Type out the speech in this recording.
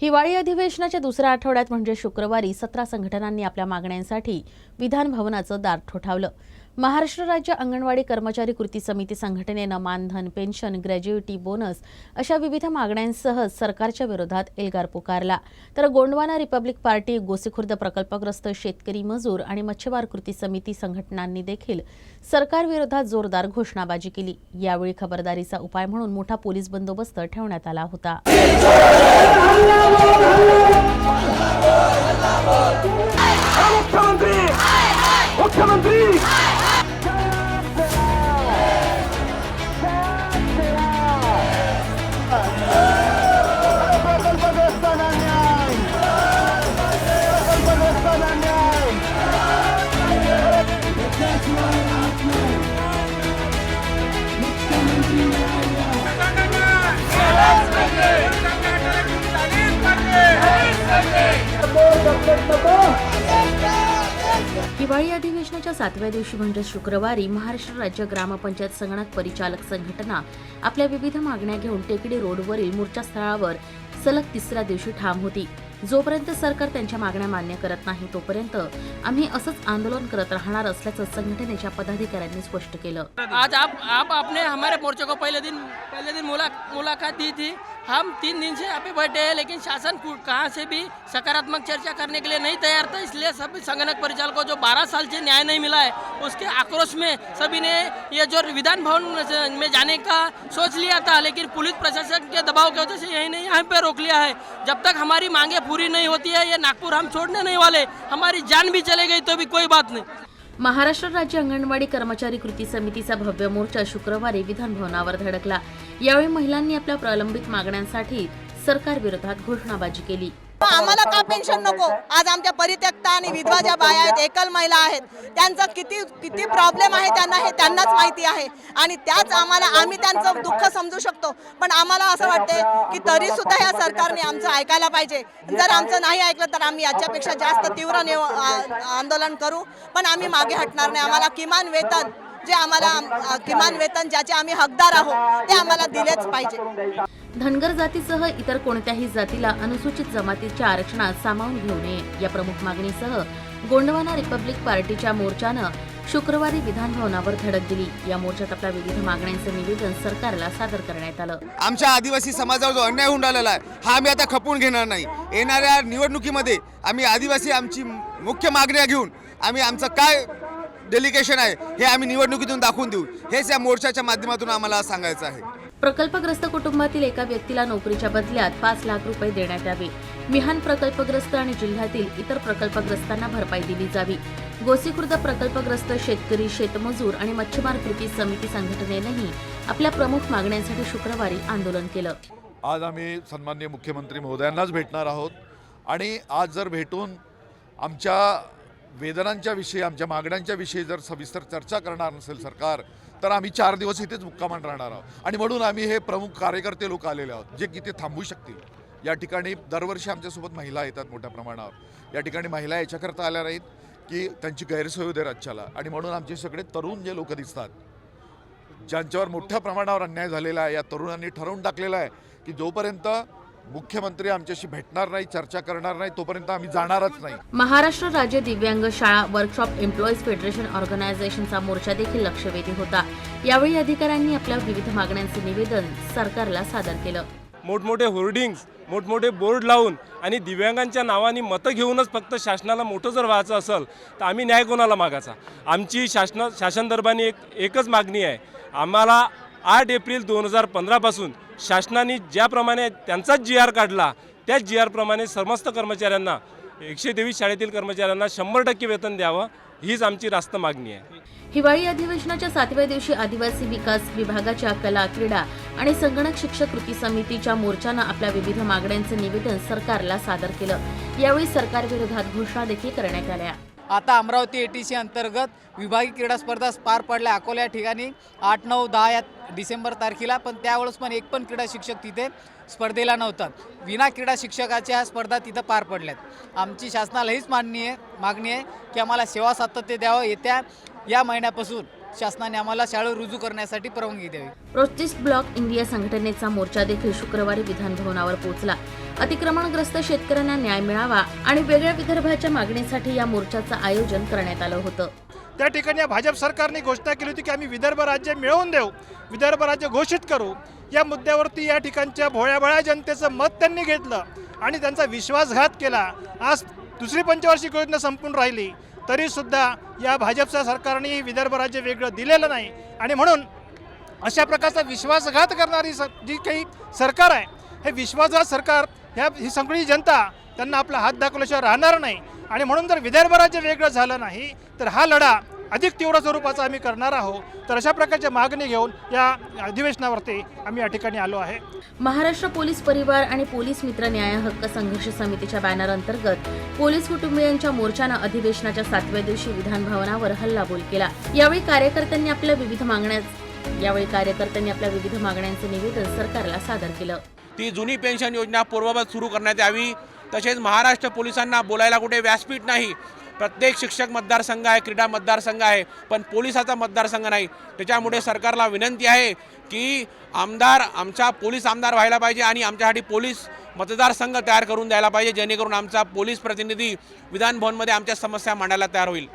हिवाळी अधिवेशनाच्या दुसऱ्या आठवड्यात म्हणजे शुक्रवारी सतरा संघटनांनी आपल्या मागण्यांसाठी विधान भवनाचं दार ठोठावलं. महाराष्ट्र राज्य अंगणवाडी कर्मचारी कृती समिती संघटनेनं मानधन पेन्शन ग्रॅज्युएटी बोनस अशा विविध मागण्यांसह सरकारच्या विरोधात एल्गार पुकारला. तर गोंडवाना रिपब्लिक पार्टी गोसीखुर्द प्रकल्पग्रस्त शेतकरी मजूर आणि मच्छीमार कृती समिती संघटनांनी देखील सरकारविरोधात जोरदार घोषणाबाजी केली. यावेळी खबरदारीचा उपाय म्हणून मोठा पोलीस बंदोबस्त ठेवण्यात आला होता. मुख्यमंत्री अधिवेशनाच्या सातव्या दिवशी म्हणजे शुक्रवारी महाराष्ट्र राज्य ग्रामपंचायत संगणक परिचालक संघटना आपल्या विविध मागण्या घेऊन टेकडी रोडवरील मोर्चास्थळावर सलग तिसऱ्या दिवशी ठाम होती. जोपर्यंत सरकार त्यांच्या मागण्या मान्य करत नाही तोपर्यंत आम्ही असंच आंदोलन करत राहणार असल्याचं संघटनेच्या पदाधिकाऱ्यांनी स्पष्ट केलं. आज आप आप आपने हमारे मोर्चे को पहले दिन पहले दिन मुलाकात दी थी. हम तीन दिन से यहाँ पे बैठे हैं, लेकिन शासन कहाँ से भी सकारात्मक चर्चा करने के लिए नहीं तैयार था। इसलिए सभी संगणक परिचालकों को जो 12 साल से न्याय नहीं मिला है, उसके आक्रोश में सभी ने ये जो विधान भवन में जाने का सोच लिया था, लेकिन पुलिस प्रशासन के दबाव की वजह से यही नहीं यहाँ पे रोक लिया है। जब तक हमारी मांगे पूरी नहीं होती है, ये नागपुर हम छोड़ने नहीं वाले, हमारी जान भी चले गई तो भी कोई बात नहीं। महाराष्ट्र राज्य अंगणवाडी कर्मचारी कृती समितीचा भव्य मोर्चा शुक्रवारी विधान भवनावर धडकला. यावेळी महिलांनी आपल्या प्रलंबित मागण्यांसाठी सरकारविरोधात घोषणाबाजी केली. आम्हाला का पेन्शन नको? आज आमच्या परित्यक्ता आणि विधवा ज्या बाया आहेत एकल महिला आहेत त्यांचा किती किती प्रॉब्लेम आहे त्यांना हे त्यांनाच माहिती आहे. आणि त्याच आम्हाला आम्ही त्यांचं दुःख समजू शकतो. पण आम्हाला असं वाटते की तरी सुद्धा या सरकारने आमचं ऐकायला पाहिजे. जर आमचं नाही ऐकलं तर आम्ही याच्यापेक्षा जास्त तीव्र आंदोलन करू. पण आम्ही मागे हटणार नाही. आम्हाला किमान वेतन जे आम्हाला किमान वेतन ज्याचे आम्ही हकदार आहोत ते आम्हाला दिलेच पाहिजे. धनगर जातीसह इतर कोणत्याही जातीला अनुसूचित जमातीच्या आरक्षणात सामावून घेऊ नये. या प्रमुख मागणीसह गोंडवाना रिपब्लिक पार्टीच्या मोर्चानं शुक्रवारी विधान भवनावर धडक दिली. या मोर्चात आपल्या विविध मागण्यांचं निवेदन सरकारला सादर करण्यात आलं. आमच्या आदिवासी समाजावर जो अन्याय होऊन राहिलेला आहे हा आम्ही आता खपवून घेणार नाही. येणाऱ्या निवडणुकीमध्ये आम्ही आदिवासी आमची मुख्य मागण्या घेऊन आम्ही आमचं काय डेलिगेशन आहे हे आम्ही निवडणुकीतून दाखवून देऊ. हेच या मोर्चाच्या माध्यमातून आम्हाला सांगायचं आहे. प्रकल्पग्रस्त कुटुंबातील एका व्यक्तीला नोकरीच्या बदल्यात पाच लाख रुपये देण्यात यावे. मिहान प्रकल्पग्रस्त आणि जिल्ह्यातील इतर प्रकल्पग्रस्तांना भरपाई दिली जावी. गोसीखुर्द प्रकल्पग्रस्त शेतकरी शेतमजूर आणि मच्छीमार कृती समिती संघटनेनंही आपल्या प्रमुख मागण्यांसाठी शुक्रवारी आंदोलन केलं. आज आम्ही सन्माननीय मुख्यमंत्री महोदयांनाच भेटणार आहोत आणि आज जर भेटून आमच्या वेदनांच्या विषयी आमच्या मागण्यांच्या विषयी जर सविस्तर चर्चा करणार नसेल सरकार तर आम्ही चार दिवस इथेच मुक्कामान राहणार आहोत. आणि म्हणून आम्ही हे प्रमुख कार्यकर्ते लोक आलेले आहोत जे की ते थांबू शकतील. या ठिकाणी दरवर्षी आमच्यासोबत महिला येतात मोठ्या प्रमाणावर. या ठिकाणी महिला याच्याकरता आल्या नाहीत की त्यांची गैरसोय होते राज्याला. आणि म्हणून आमचे सगळे तरुण जे लोक दिसतात ज्यांच्यावर मोठ्या प्रमाणावर अन्याय झालेला आहे या तरुणांनी ठरवून टाकलेला आहे की जोपर्यंत मुख्यमंत्री आमच्याशी भेटणार नाही चर्चा करणार नाही तोपर्यंत आम्ही जाणारच नाही. महाराष्ट्र राज्य दिव्यांग शाळा वर्कशॉप एम्प्लॉईज फेडरेशन ऑर्गनायझेशनचा मोर्चा देखील लक्षवेधी होता. यावेळी अधिकाऱ्यांनी आपल्या विविध मागण्यांचे निवेदन सरकारला सादर केलं. मोठमोठे होर्डिंग्स मोठमोठे बोर्ड लावून आणि दिव्यांगांच्या नावाने मतं घेऊनच फक्त शासनाला मोठं जर व्हायचं असेल तर आम्ही न्याय कोणाला मागायचा? आमची शासन शासन दरबारी एक एकच मागणी आहे. आम्हाला आठ एप्रिल दोन हजार पंधरापासून शासनाने ज्याप्रमाणे त्यांचाच जी आर काढला त्याच जी आरप्रमाणे समस्त कर्मचाऱ्यांना एकशे तेवीस शाळेतील कर्मचाऱ्यांना शंभर टक्के वेतन द्यावं हीच आमची रास्त मागणी आहे. हिवाळी अधिवेशनाच्या सातव्या दिवशी आदिवासी विकास विभागाच्या कला क्रीडा आणि संगणक शिक्षक कृती समितीच्या मोर्चानं आपल्या विविध मागण्यांचं निवेदन सरकारला सादर केलं. यावेळी सरकारविरोधात घोषणा देखील करण्यात आल्या. आता अमरावती ए टी सी अंतर्गत विभागीय क्रीडा स्पर्धा पार पडल्या. अकोला या ठिकाणी आठ नऊ दहा या डिसेंबर तारखेला पण त्यावेळेस पण एक पण क्रीडा शिक्षक तिथे स्पर्धेला नव्हता. विना क्रीडा शिक्षकाच्या ह्या स्पर्धा तिथं पार पडल्यात. आमची शासनाला हीच मागणी आहे मागणी आहे की आम्हाला सेवा सातत्य द्यावं येत्या या महिन्यापासून. शासनाने आम्हाला शाळेवर रुजू करण्यासाठी परवानगी द्यावी. प्रोटिस्ट ब्लॉक इंडिया संघटनेचा मोर्चा देखील शुक्रवारी विधानभवनावर पोहोचला. अतिक्रमणग्रस्त शेतकऱ्यांना न्याय मिळावा आणि वेगळ्या विदर्भाच्या मागणीसाठी या मोर्चाचं आयोजन करण्यात आलं होतं. त्या ठिकाणी या भाजप सरकारने घोषणा केली होती की आम्ही विदर्भ राज्य मिळवून देऊ विदर्भ राज्य घोषित करू. या मुद्द्यावरती या ठिकाणच्या भोळ्याभोळ्या जनतेचं मत त्यांनी घेतलं आणि त्यांचा विश्वासघात केला. आज दुसरी पंचवार्षिक योजना संपून राहिली. तरीसुद्धा या भाजपच्या सरकारने विदर्भ राज्य वेगळं दिलेलं नाही. आणि म्हणून अशा प्रकारचा विश्वासघात करणारी स जी काही सरकार आहे हे विश्वासघात सरकार ह्या ही सगळी जनता त्यांना आपला हात दाखवल्याशिवाय राहणार नाही. आणि म्हणून जर विदर्भ राज्य वेगळं झालं नाही तर हा लढा अधिक तीव्र स्वरूपाचा आम्ही करणार आहोत. तर अशा प्रकारच्या मागणी घेऊन या अधिवेशनावरती आम्ही या ठिकाणी आलो आहे. महाराष्ट्र पोलीस परिवार आणि पोलीस मित्र न्याय हक्क संघर्ष समितीच्या बॅनर अंतर्गत पोलीस कुटुंबियांच्या मोर्चानं अधिवेशनाच्या सातव्या दिवशी विधान भवनावर हल्लाबोल केला. यावेळी कार्यकर्त्यांनी आपल्या विविध मागण्या यावेळी कार्यकर्त्यांनी आपल्या विविध मागण्यांचं निवेदन सरकारला सादर केलं. ती जुनी पेन्शन योजना पूर्ववत सुरू करण्यात यावी. तसेच महाराष्ट्र पोलिसांना बोलायला कुठे व्यासपीठ नाही. प्रत्येक शिक्षक मतदारसंघ आहे क्रीडा मतदारसंघ आहे पण पोलिसाचा मतदारसंघ नाही. त्याच्यामुळे सरकारला विनंती आहे की आमदार आमचा पोलीस आमदार व्हायला पाहिजे आणि आमच्यासाठी पोलीस मतदारसंघ तयार करून द्यायला पाहिजे जेणेकरून आमचा पोलीस प्रतिनिधी विधानभवनमध्ये आमच्या समस्या मांडायला तयार होईल.